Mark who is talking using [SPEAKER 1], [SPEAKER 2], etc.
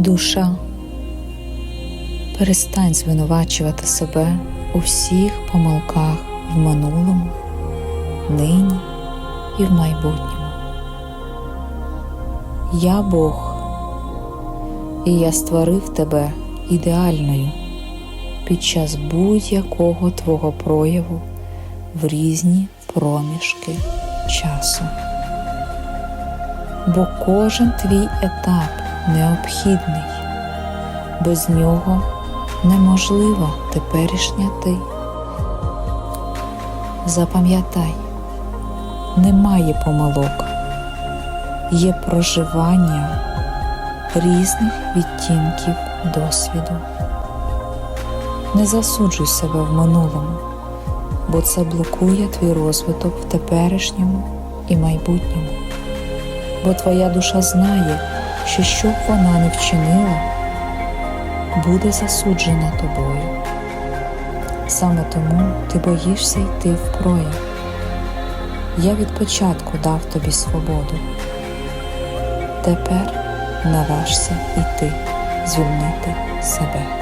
[SPEAKER 1] Душа, перестань звинувачувати себе у всіх помилках в минулому, нині і в майбутньому. Я Бог, і я створив тебе ідеальною під час будь-якого твого прояву в різні проміжки часу. Бо кожен твій етап необхідний, без нього неможлива теперішня ти. Запам'ятай, немає помилок, є проживання різних відтінків досвіду. Не засуджуй себе в минулому, бо це блокує твій розвиток в теперішньому і майбутньому. Бо твоя душа знає, що що б вона не вчинила, буде засуджена тобою. Саме тому ти боїшся йти в прояв. Я від початку дав тобі свободу. Тепер наважся йти, звільнити себе.